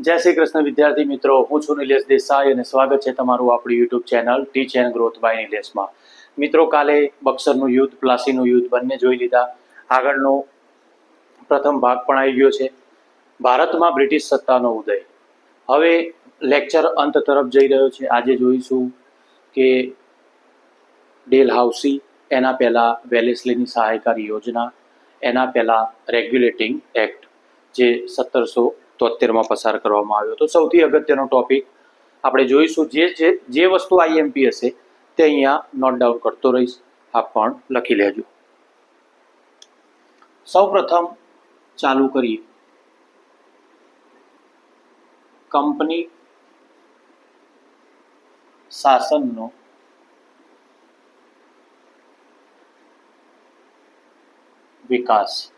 જય શ્રી કૃષ્ણ વિદ્યાર્થી મિત્રો, હું છું નિલેશ દેસાઈ અને સ્વાગત છે તમારું આપણી YouTube channel teach and growth by નિલેશમાં. મિત્રો, કાલે બક્સરનું યુદ્ધ, પ્લાસીનું યુદ્ધ બંને જોઈ લીધા. આગળનો પ્રથમ ભાગ પણ આવી ગયો છે. ભારતમાં બ્રિટિશ સત્તાનો ઉદય. હવે લેક્ચર અંત તરફ જઈ રહ્યો છે. આજે જોઈશું કે ડેલ હાઉસી એના પહેલાં વેલેસ્લીની સહાયકારી યોજના, એના પહેલાં રેગ્યુલેટિંગ એક્ટ જે સત્તરસો તોતેરમાં પસાર કરવામાં આવ્યો તો સૌથી અગત્યનો ટોપિક આપણે જોઈશું જે જે જે વસ્તુ આઈએમપી હશે તે અહીંયા નોટ ડાઉન કરતો રહીશ. આપ પણ લખી લેજો. સૌ પ્રથમ ચાલુ કરીએ. કંપની શાસનનો વિકાસ.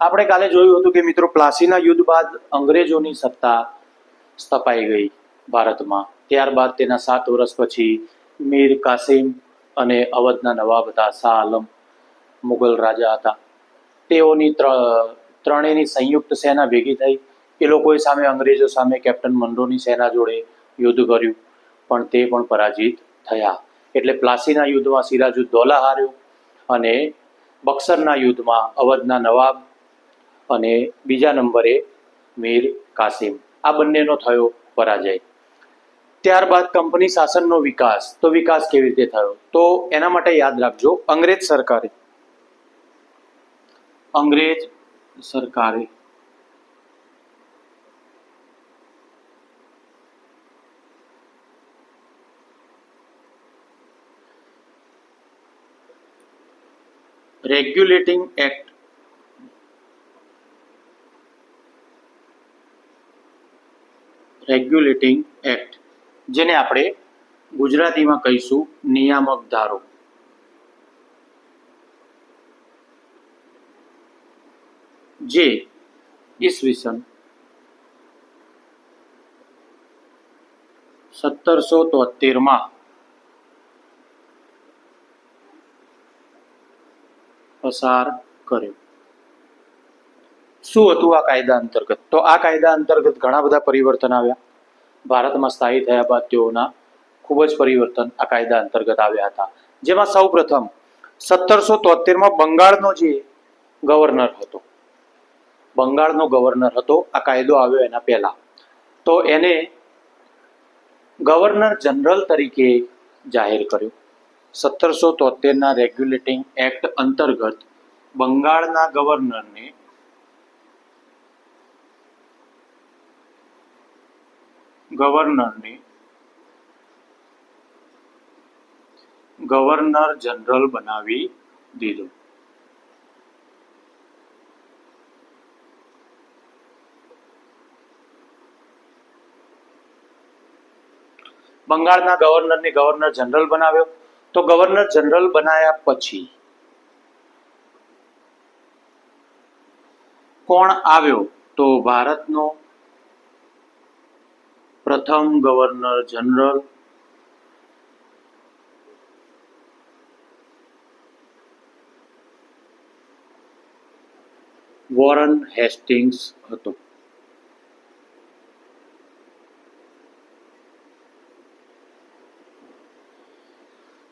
આપણે કાલે જોયું હતું કે મિત્રો પ્લાસીના યુદ્ધ બાદ અંગ્રેજોની સત્તા સ્થપાઈ ગઈ ભારતમાં. ત્યારબાદ તેના સાત વર્ષ પછી મીર કાસિમ અને અવધના નવાબ હતા શાહ આલમ મુગલ રાજા હતા. તેઓની ત્રણેયની સંયુક્ત સેના ભેગી થઈ. એ લોકોએ સામે અંગ્રેજો સામે કેપ્ટન મનરોની સેના જોડે યુદ્ધ કર્યું, પણ તે પણ પરાજિત થયા. એટલે પ્લાસીના યુદ્ધમાં સિરાજુદ્દૌલા હાર્યો અને બક્સરના યુદ્ધમાં અવધના નવાબ અને બીજા નંબરે મીર કાસિમ. આ બંનેનો થયો પરાજય. ત્યારબાદ કંપની શાસનનો વિકાસ. તો વિકાસ કેવી રીતે થયો? તો એના માટે યાદ રાખજો, અંગ્રેજ સરકારે. અંગ્રેજ સરકારે રેગ્યુલેટિંગ એક્ટ રેગ્યુલેટિંગ એક્ટ જેને આપણે ગુજરાતીમાં કહીશું નિયામક ધારો જે ઈસવીસન સત્તરસો તોતેરમાં પસાર કર્યો શું હતું આ કાયદા અંતર્ગત? તો આ કાયદા અંતર્ગત ઘણા બધા પરિવર્તન આવ્યા. ભારતમાં સ્થાયી થયા બાદ તેઓના ખૂબ જ પરિવર્તન આ કાયદા અંતર્ગત આવ્યા હતા. જેમાં સૌ પ્રથમ સત્તરસો તોતેરમાં બંગાળનો જે ગવર્નર હતો, બંગાળનો ગવર્નર હતો, આ કાયદો આવ્યો એના પહેલા. તો એને ગવર્નર જનરલ તરીકે જાહેર કર્યો. સત્તરસો તોતેરના રેગ્યુલેટિંગ એક્ટ અંતર્ગત બંગાળના ગવર્નરને ગવર્નરને ગવર્નર જનરલ બનાવી દીધો. બંગાળના ગવર્નરને ગવર્નર જનરલ બનાવ્યો. તો ગવર્નર જનરલ બનાયા પછી કોણ આવ્યો? તો ભારતનો પ્રથમ ગવર્નર જનરલ વોરન હેસ્ટિંગ્સ હતો.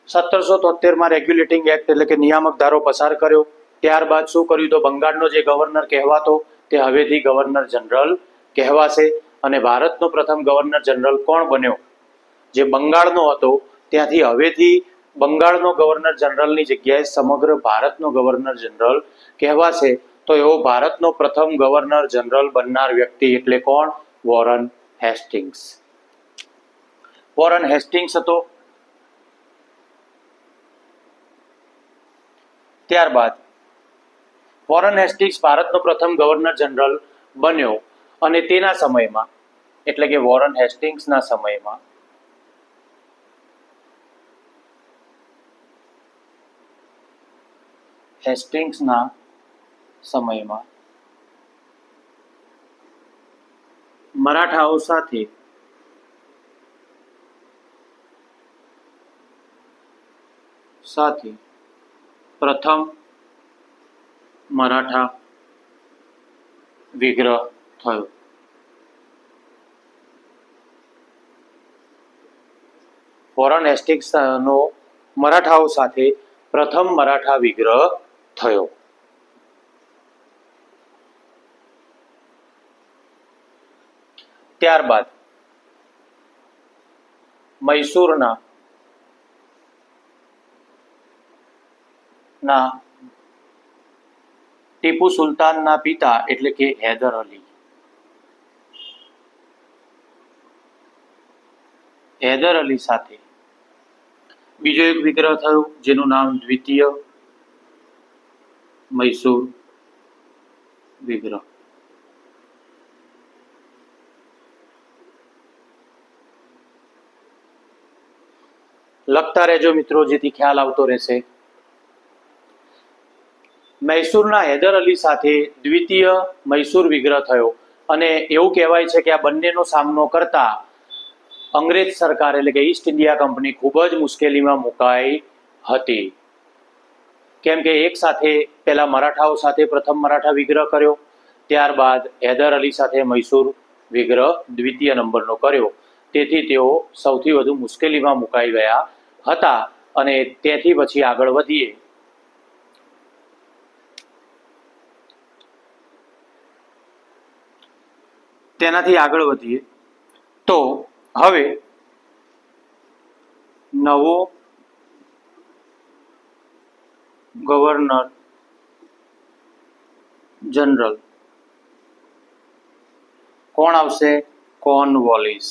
સત્તરસો તોતેરમાં રેગ્યુલેટિંગ એક્ટ એટલે કે નિયામક ધારો પસાર કર્યો. ત્યારબાદ શું કર્યું તો બંગાળનો જે ગવર્નર કહેવાતો તે હવેથી ગવર્નર જનરલ કહેવાશે. અને ભારતનો પ્રથમ ગવર્નર જનરલ કોણ બન્યો? જે બંગાળનો હતો, ત્યાંથી હવેથી બંગાળનો ગવર્નર જનરલની જગ્યાએ સમગ્ર ભારતનો ગવર્નર જનરલ કહેવાશે. તો એવો ભારતનો પ્રથમ ગવર્નર જનરલ બનનાર વ્યક્તિ એટલે કોણ? Warren Hastings. વોરન હેસ્ટિંગ્સ હતો. ત્યારબાદ વોરન હેસ્ટિંગ્સ ભારતનો પ્રથમ ગવર્નર જનરલ બન્યો. અને તેના સમયમાં, એટલે કે વોરન હેસ્ટિંગ્સના સમયમાં હેસ્ટિંગ્સના સમયમાં મરાઠાઓ સાથે સાથે પ્રથમ મરાઠા વિગ્રહ થયો ફોરન હેસ્ટિંગ્સ નો મરાઠાઓ સાથે પ્રથમ મરાઠા વિગ્રહ થયો. ત્યારબાદ મૈસૂરના ના ટીપુ સુલતાનના પિતા એટલે કે હૈદર અલી. હૈદર અલી સાથે. બીજો એક વિગ્રહ થયો, જેનું નામ દ્વિતીય મૈસૂર વિગ્રહ. લખતા રહેજો મિત્રો, જેથી ખ્યાલ આવતો રહેશે. મૈસૂરના હૈદર અલી સાથે દ્વિતીય મૈસૂર વિગ્રહ થયો. અને એવું કહેવાય છે કે આ બંનેનો સામનો કરતા અંગ્રેજ સરકાર, એટલે કે ઈસ્ટ ઇન્ડિયા કંપની ખૂબ જ મુશ્કેલીમાં મુકાઈ હતી. કેમ કે એક સાથે પહેલા મરાઠાઓ સાથે પ્રથમ મરાઠા વિગ્રહ કર્યો, ત્યારબાદ હૈદર અલી સાથે મૈસૂર વિગ્રહ દ્વિતીય નંબરનો કર્યો. તેથી તેઓ સૌથી વધુ મુશ્કેલીમાં મુકાઈ ગયા હતા અને તેથી પછી આગળ વધીએ. તેનાથી આગળ વધીએ. તો હવે નવો ગવર્નર જનરલ કોણ આવશે? કોર્નવોલિસ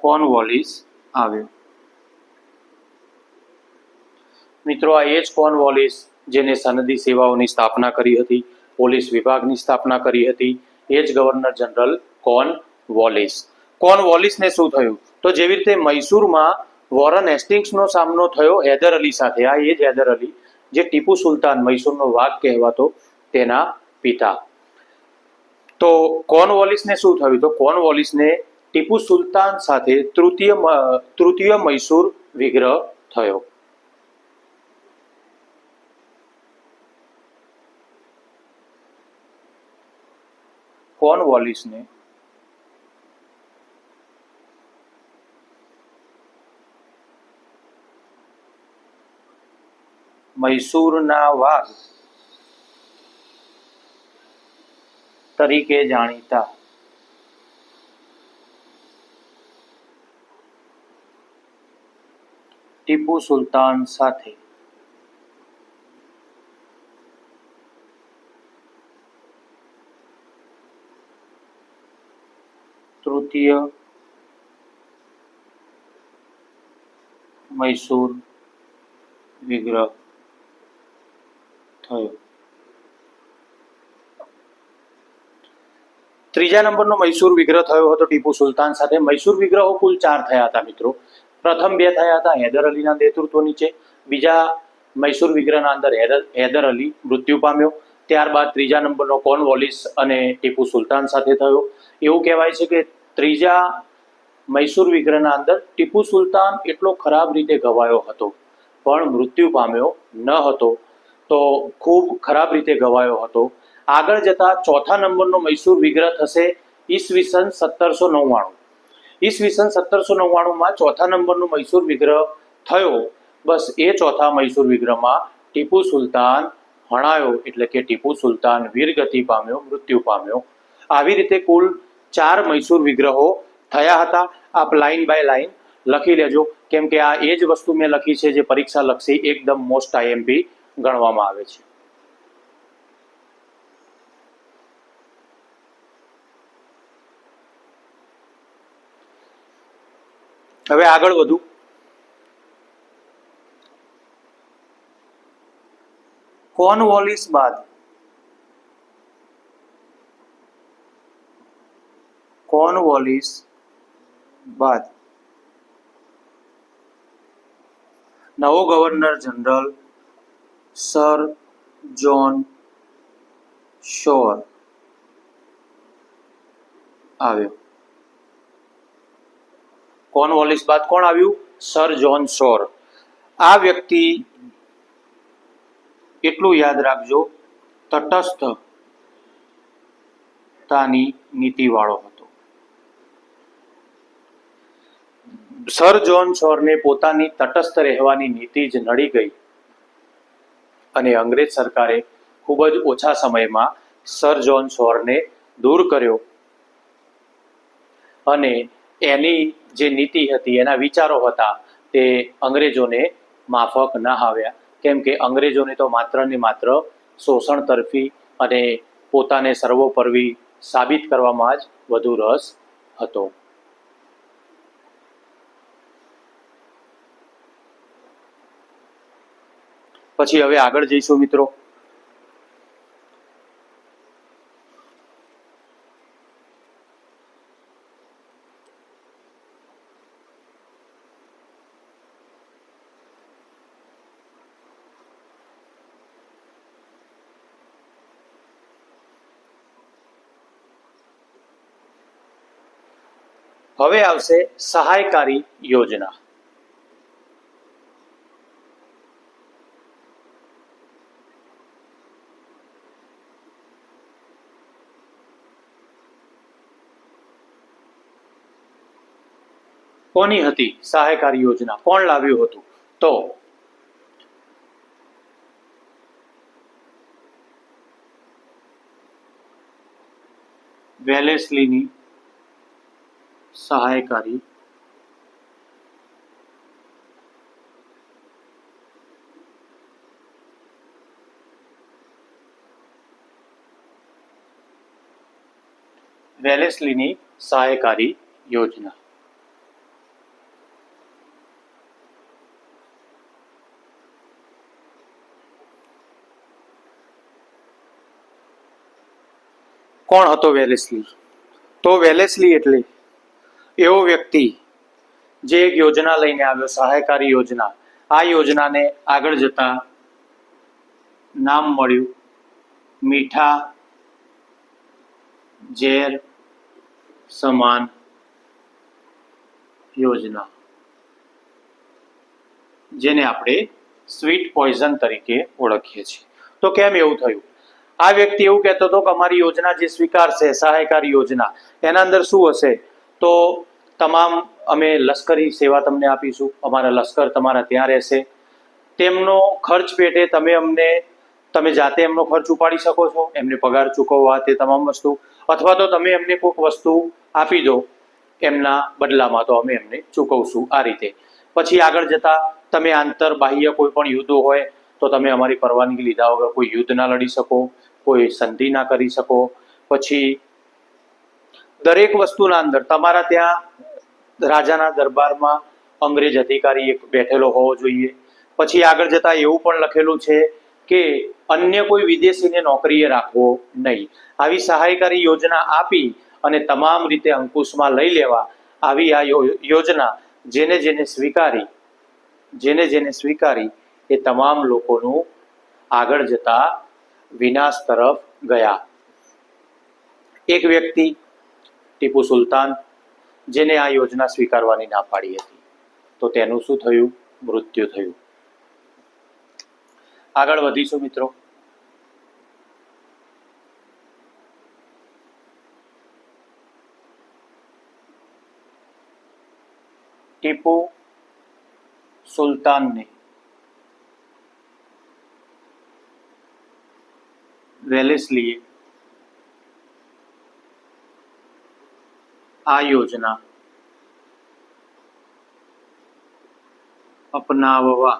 કોર્નવોલિસ આવ્યો મિત્રો, આ એ જ કોર્નવોલિસ જેને સનદી સેવાઓની સ્થાપના કરી હતી. પોલીસ વિભાગની સ્થાપના કરી હતી. એ જ ગવર્નર જનરલ કોન વોલિસ. કોન વોલિસને શું થયું? તો જેવી રીતે મૈસૂરમાં વોરન હેસ્ટિંગ્સનો સામનો થયો હૈદર અલી સાથે. આ એ જ હૈદર અલી જે ટીપુ સુલતાન મૈસૂરનો વાઘ કહેવાતો તેના પિતા. તો કોર્ન વોલિસને શું થયું? તો કોર્ન વોલિસને ટીપુ સુલતાન સાથે તૃતીય તૃતીય મૈસૂર વિગ્રહ થયો. કોર્ન વોલિસને મૈસૂરના વાઘ તરીકે જાણીતા ટીપુ સુલતાન સાથે તૃતીય મૈસૂર વિગ્રહ થયો. ત્રીજા નંબરનો મૈસૂર વિગ્રહ થયો હતો ટીપુ સુલતાન સાથે. મૈસૂર વિગ્રહો કુલ ચાર થયા હતા મિત્રો. પ્રથમ બે થયા હતા હૈદર અલીના નેતૃત્વ નીચે. બીજા મૈસૂર વિગ્રહના અંદર હૈદર અલી મૃત્યુ પામ્યો. ત્યારબાદ ત્રીજા નંબરનો કોર્નવોલિસ અને ટીપુ સુલતાન સાથે થયો. એવું કહેવાય છે કે ત્રીજા મૈસૂર વિગ્રહના અંદર ટીપુ સુલતાન એટલો ખરાબ રીતે ગવાયો હતો. પણ મૃત્યુ પામ્યો ન હતો, તો ખૂબ ખરાબ રીતે ગવાયો હતો. આગળ જતા ચોથા નંબરનો મૈસૂર વિગ્રહ થશે ઈસવીસન સત્તરસો નવ્વાણું. ઈસવીસન સત્તરસો નવ્વાણુંમાં ચોથા નંબરનો મૈસૂર વિગ્રહ થયો. બસ એ ચોથા મૈસૂર વિગ્રહમાં ટીપુ સુલતાન હણાયો, એટલે કે ટીપુ સુલતાન વીરગતિ પામ્યો, મૃત્યુ પામ્યો. આવી રીતે કુલ ચાર મૈસૂર વિગ્રહો થયા હતા. આપ લાઈન બાય લાઈન લખી લેજો. કેમ કે આ એ જ વસ્તુ મેં લખી છે જે પરીક્ષા લક્ષી એકદમ મોસ્ટ આઈએમપી ગણવામાં આવે છે. હવે આગળ વધુ. કોર્નવોલિસ બાદ કોર્નવોલિસ બાદ નવો governor general sir John Shore આવ્યો. કોર્નવોલિસ બાદ કોણ આવ્યું? સર જોન શોર આ વ્યક્તિ એટલું યાદ રાખજો તટસ્થતાની નીતિવાળો હતો. સર જોન શોરને પોતાની તટસ્થ રહેવાની નીતિ જ નડી ગઈ. અને અંગ્રેજ સરકારે ખૂબ જ ઓછા સમયમાં સર જોન શોરને દૂર કર્યો. અને એની જે નીતિ હતી, એના વિચારો હતા, તે અંગ્રેજોને માફક ના આવ્યા. કેમ કે અંગ્રેજોને તો માત્ર ને માત્ર શોષણ તરફી અને પોતાને સર્વોપરવી સાબિત કરવામાં જ વધુ રસ હતો. પછી હવે આગળ જઈશું મિત્રો. હવે આવશે સહાયકારી યોજના. કોની હતી? સહાયકારી યોજના. કોણ લાવ્યું હતું? તો વેલેસ્લીની સહાયકારી વેલેસ્લીની સહાયકારી યોજના. કોણ હતો વેલેસલી? તો વેલેસલી એટલે એવો વ્યક્તિ જે એક યોજના લઈને આવ્યો, સહાયકારી યોજના. આ યોજનાને આગળ જતા નામ મળ્યું મીઠા ઝેર સમાન યોજના, જેને આપણે સ્વીટ પોઈઝન તરીકે ઓળખીએ છીએ. તો કેમ એવું થયું? આ વ્યક્તિ એવું કહેતો હતો કે અમારી યોજના જે સ્વીકારશે સહાયકારી યોજના, એના અંદર શું હશે? તો તમામ અમે લશ્કરી સેવા તમને આપીશું. અમારા લશ્કર તમારા ત્યાં રહેશે. તેમનો ખર્ચ પેટે તમે અમને, તમે જાતે એમનો ખર્ચ ઉપાડી શકો છો. એમને પગાર ચૂકવવા તે તમામ વસ્તુ. અથવા તો તમે એમને કોઈક વસ્તુ આપી દો એમના બદલામાં, તો અમે એમને ચૂકવશું આ રીતે. પછી આગળ જતા તમે આંતર બાહ્ય કોઈ પણ યુદ્ધો હોય, તો તમે અમારી પરવાનગી લીધા વગર કોઈ યુદ્ધ ના લડી શકો. કોઈ સંધિ ના કરી શકો. પછી દરેક વસ્તુના અંદર તમારા ત્યાં રાજાના દરબારમાં અંગ્રેજ અધિકારી એક બેઠેલો હોવો જોઈએ. પછી આગળ જતા એવું પણ લખેલું છે કે અન્ય કોઈ વિદેશીને નોકરીએ રાખવો નહીં. આવી સહાયકારી યોજના આપી અને તમામ રીતે અંકુશમાં લઈ લેવા આવી આ યોજના જેને જેને સ્વીકારી, જેને જેને સ્વીકારી એ તમામ લોકોનું આગળ જતા વિનાશ તરફ ગયા. એક વ્યક્તિ, ટીપુ સુલતાન, જેને આ યોજના સ્વીકારવાની ના પાડી હતી. તો તેનું શું થયું? મૃત્યુ થયું. આગળ વધીશું મિત્રો. ટીપુ સુલતાનને વેલેસ્લીએ આ યોજના અપનાવવા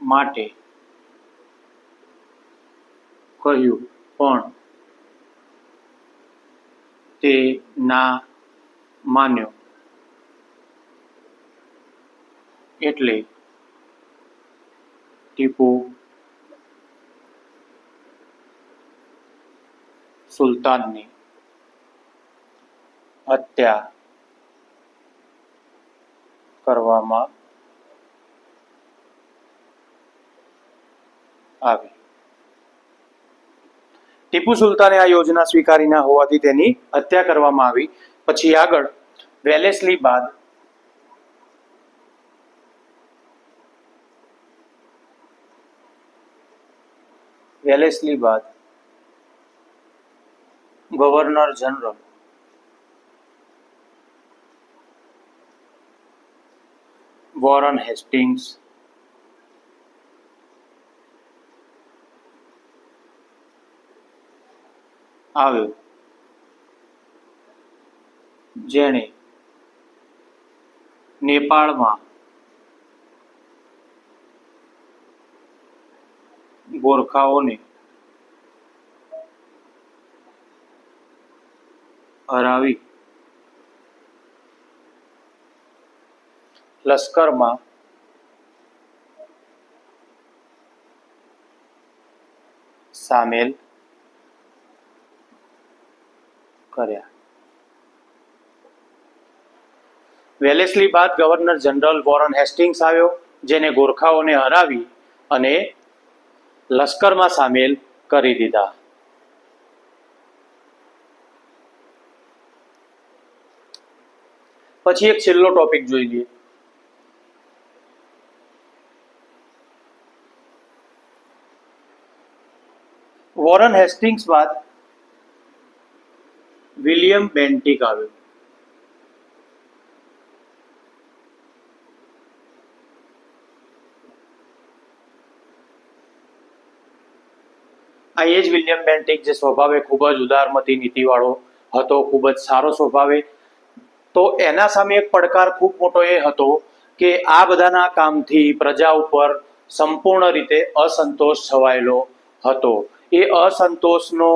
માટે કહ્યું પણ તે ના માન્યો. એટલે ટીપુ સુલતાનની હત્યા કરવામાં આવી. ટીપુ સુલતાને આ યોજના સ્વીકારી ના હોવાથી તેની હત્યા કરવામાં આવી. પછી આગળ વેલેસલી બાદ વેલેસલી બાદ ગવર્નર જનરલ. Warren Hastings. આવ્યો જેણે નેપાળમાં ગોરખાઓને હરાવી. લશ્કરમાં સામેલ કર્યા. વેલેસલી બાદ ગવર્નર જનરલ વોરન હેસ્ટિંગ્સ આવ્યો, જેને ગોરખાઓને હરાવી અને લશ્કરમાં સામેલ કરી દીધા. પછી એક છેલ્લો ટોપિક જોઈ લઈએ વોરન હેસ્ટિંગ્સ બાદ વિલિયમ બેન્ટિક આવ્યો. આ એ જ વિલિયમ બેન્ટિક જે સ્વભાવે ખૂબ જ ઉદારમતી નીતિવાળો હતો, ખૂબ જ સારો સ્વભાવે તો એના સામે એક પડકાર ખૂબ મોટો એ હતો કે આ બધાના કામથી પ્રજા ઉપર સંપૂર્ણ રીતે અસંતોષ છવાયેલો હતો. એ અસંતોષનો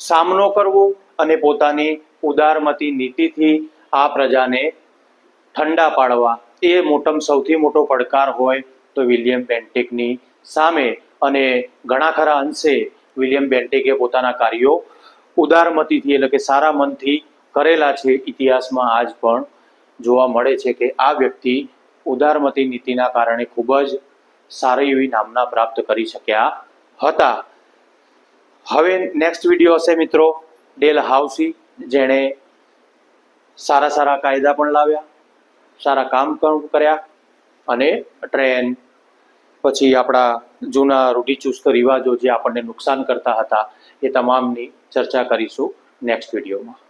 સામનો કરવો અને પોતાની ઉદારમતી નીતિથી આ પ્રજાને ઠંડા પાડવા એ મોટમ સૌથી મોટો પડકાર હોય તો વિલિયમ બેન્ટિકની સામે. અને ઘણા ખરા અંશે વિલિયમ બેન્ટિકે પોતાના કાર્યો ઉદારમતીથી એટલે કે સારા મનથી કરેલા છે ઇતિહાસમાં આજ પણ જોવા મળે છે કે આ વ્યક્તિ ઉદારમતી નીતિના કારણે ખૂબ જ સારી એવી નામના પ્રાપ્ત કરી શક્યા હતા. હવે નેક્સ્ટ વીડિયો હશે મિત્રો, ડેલ હાઉસી, જેણે સારા સારા કાયદા પણ લાવ્યા, સારા કામ પણ કર્યા અને ટ્રેન, પછી આપણા જૂના રૂઢિચુસ્ત રિવાજો જે આપણને નુકસાન કરતા હતા એ તમામની ચર્ચા કરીશું નેક્સ્ટ વિડીયોમાં